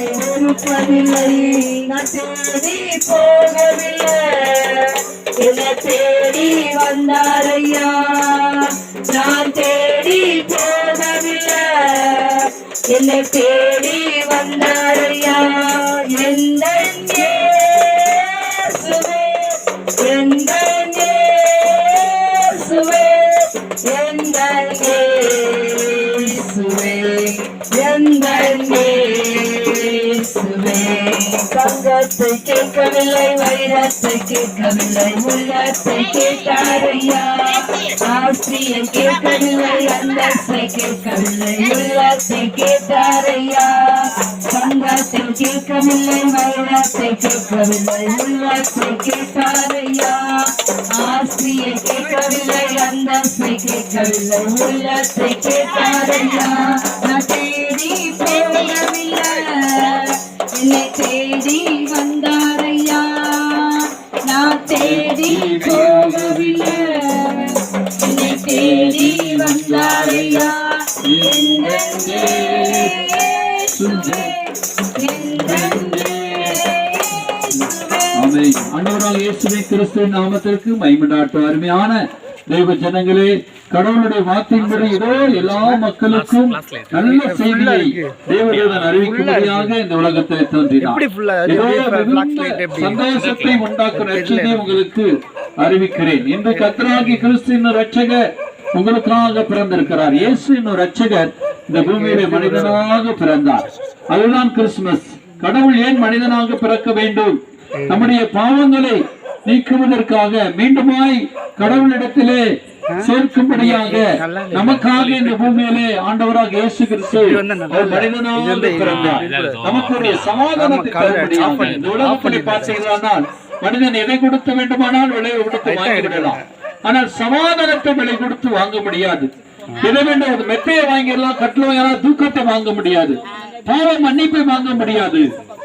இருப்பதில்லை நான் தேடி போகவில்லை. என்னை தேடி வந்தாரையா நான் தேடி போகவில்லை. என்னை தேடி வந்தாரையா எந்த இயேசுவே எந்த இயேசுவே எந்த இயேசுவே தங்கத்தை கேட்கவில்லை வைரத்தை கேட்கவில்லை உள்ளத்தை கேட்டாரையா ஆஸ்தியை கேட்கவில்லை அந்தத்தை கேட்கவில்லை உள்ளத்தை கேட்டாரையா தங்கத்தை கேட்கவில்லை வைரத்தை கேட்கவில்லை உள்ளத்தை கேட்டாரையா ஆஸ்தியை கேட்கவில்லை அந்தத்தை கேட்கவில்லை உள்ளத்தை கேட்டாரையா ஆமென். ஆண்டவராக இயேசுவை கிறிஸ்துவின் நாமத்திற்கு மைமண்டாட்டு அருமையான தெய்வ ஜனங்களே கடவுளுடைய வார்த்தையின்படி இதோ எல்லா மக்களுக்கும் நல்ல செய்தியை தேவதூதன் அறிவிக்கும்படியாக இந்த உலகத்தில் தோன்றினார் எப்படி full ஆ? இதோ எப்படி black மிகுந்த light எப்படி? சந்தோஷத்தை உண்டாக்கும் ரட்சத்தை உங்களுக்கு அறிவிக்கிறேன் இன்று கத்தராகி கிறிஸ்து ரட்சகர் உங்களுக்காக பிறந்திருக்கிறார் இயேசு என்னும் ரட்சகர் இந்த பூமியிலே மனிதனாக பிறந்தார் அதுதான் கிறிஸ்துமஸ் கடவுள் ஏன் மனிதனாக பிறக்க வேண்டும் நம்முடைய பாவங்களை நீக்குவதற்காக மீண்டுமாய் கடவுளிடத்திலே சேர்க்கும்படியாக நமக்காக இந்த பூமியிலே ஆண்டவராக இயேசு கிறிஸ்து மனிதனாக பிறந்தார். நமக்கு ஒரு சமாதானத்தை தரும்படியாக இந்த மனிதன் எதை கொடுக்க வேண்டுமானால் விலை கொடுத்து வாங்கிவிடலாம் ஆனால் சமாதானத்தை விலை கொடுத்து வாங்க முடியாது. எதை வேண்டும் ஒரு மெத்தையை வாங்கிடலாம் கட்டில வாங்கலாம் தூக்கத்தை வாங்க முடியாது. பாவ மன்னிப்பை வாங்க முடியாது.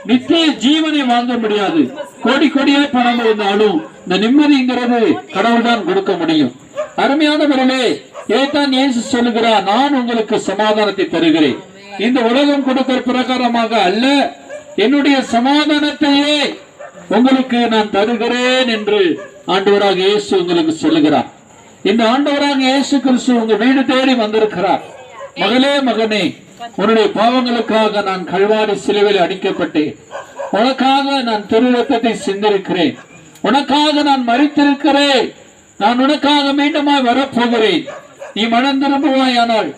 நித்திய ஜீவனை வாங்க முடியாது. கோடி கோடியே பணம் இருந்தாலும் இந்த நிம்மதிங்கிறது கடவுள் தான் கொடுக்க முடியும். அருமையானவர்களே ஏதான் ஏசு சொல்லுகிறார் நான் உங்களுக்கு சமாதானத்தை தருகிறேன். இந்த உலகம் கொடுக்கிற பிரகாரமாக அல்ல என்னுடைய சமாதானத்தையே உங்களுக்கு நான் தருகிறேன் என்று ஆண்டவராக இயேசு உங்களுக்கு சொல்லுகிறார். இந்த ஆண்டவராக இயேசு கிறிஸ்து உங்க வீடு தேடி வந்திருக்கிறார். மகளே மகனே உன்னுடைய பாவங்களுக்காக நான் கல்வாரி சிலுவையில் அடிக்கப்பட்டேன். உனக்காக நான் திருரத்தத்தை சிந்திருக்கிறேன். உனக்காக நான் மறித்திருக்கிறேன் நான் உனக்காக மீண்டுமாய் வரப்போகிறேன். நீ மனம் திரும்புவாயானால்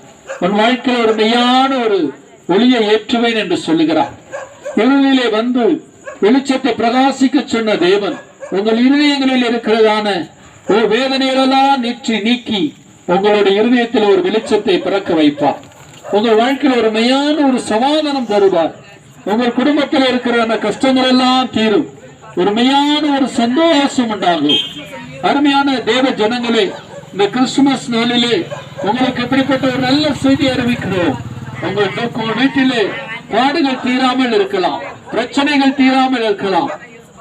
உன் வாழ்க்கையில் ஒரு மெய்யான ஒரு ஒளியை ஏற்றுவேன் என்று சொல்லுகிறார். இருளிலே வந்து வெளிச்சத்தை பிரகாசிக்க சொன்ன தேவன் உங்கள் இருதயங்களில் இருக்கிறதான ஒரு வேதனைகளெல்லாம் நீற்றி நீக்கி உங்களுடைய இருதயத்தில் ஒரு வெளிச்சத்தை பிறக்க வைப்பார். உங்கள் வாழ்க்கையில் ஒரு மெய்யான ஒரு சமாதானம் தருவார். உங்கள் குடும்பத்தில் இருக்கிற அந்த கஷ்டங்கள் எல்லாம் தீரும். ஒரு மெய்யான ஒரு சந்தோஷம் உண்டாகும். அருமையான தேவ ஜனங்களே இந்த கிறிஸ்துமஸ் நாளிலே உங்களுக்கு எப்படிப்பட்ட ஒரு நல்ல செய்தி அறிவிக்கிறோம். உங்கள் உங்கள் வீட்டிலே பாடுகள் தீராமல் இருக்கலாம் பிரச்சனைகள் தீராமல் இருக்கலாம்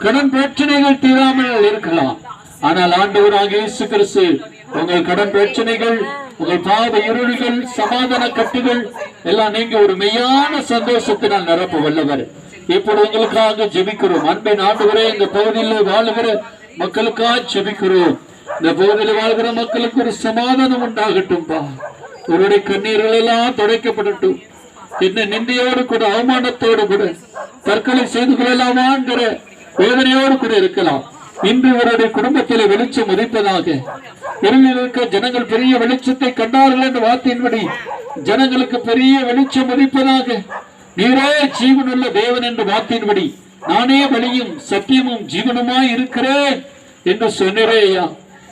கடன் பிரச்சனைகள் தீராமல் இருக்கலாம். ஆனால் ஆண்டவராக இயேசு கிறிஸ்து உங்கள் கடன் பிரச்சனைகள் உங்கள் பாத இருள்கள் சமாதான கட்டுகள் எல்லாம் நீங்க ஒரு மெய்யான சந்தோஷத்தினால் நிரப்ப வல்லவர். இப்போது உங்களுக்காக ஜெபிக்கிறோம். அன்பின் ஆண்டவரே இந்த பகுதியில் வாழுகிற மக்களுக்காக ஜெபிக்கிறோம். இந்த பகுதியில் வாழ்கிற மக்களுக்கு ஒரு சமாதானம் உண்டாகட்டும்பா. உங்களுடைய கண்ணீர்கள் எல்லாம் துடைக்கப்படட்டும். என்ன நிந்தையோடு கூட அவமானத்தோடு கூட தற்கொலை செய்து கொள்ளலாமாங்கிற வேதனையோடு கூட இருக்கலாம். இன்று இவருடைய குடும்பத்திலே வெளிச்சம் உதிப்பதாக இருளில் இருக்க ஜனங்கள் பெரிய வெளிச்சத்தை கண்டார்கள் என்ற வார்த்தையின்படி ஜனங்களுக்கு பெரிய வெளிச்சம் உதிப்பதாக. நீரே ஜீவனுள்ள தேவன் என்ற வார்த்தையின்படி நானே வழியும் சத்தியமும் ஜீவனுமாய் இருக்கிறேன் என்று சொன்னரேயா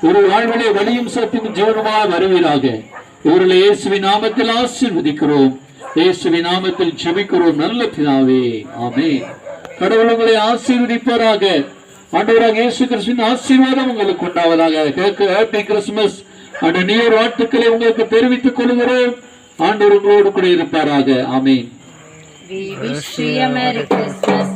ஒரு வாழ்விலே வழியும் சத்தியமும் ஜீவனுமாய் வருவீராக. இவர்களை இயேசுவின் நாமத்தில் ஆசீர்வதிக்கிறோம். இயேசுவின் நாமத்தில் ஜெபிக்கிறோம். நல்ல பிதாவே. ஆமே கடவுள் உங்களை ஆசீர்வதிப்பாராக. ஆண்டவராக இயேசு கிறிஸ்துவின் ஆசீர்வாதம் உங்களுக்கு உண்டாவதாக. கேட்க ஹாப்பி கிறிஸ்துமஸ் அந்த நியர் வாழ்த்துக்களை உங்களுக்கு தெரிவித்துக் கொள்கிறோம் ஆண்டவர் உங்களோடு கூட இருப்பாராக. ஆமென். We wish you a Merry Christmas.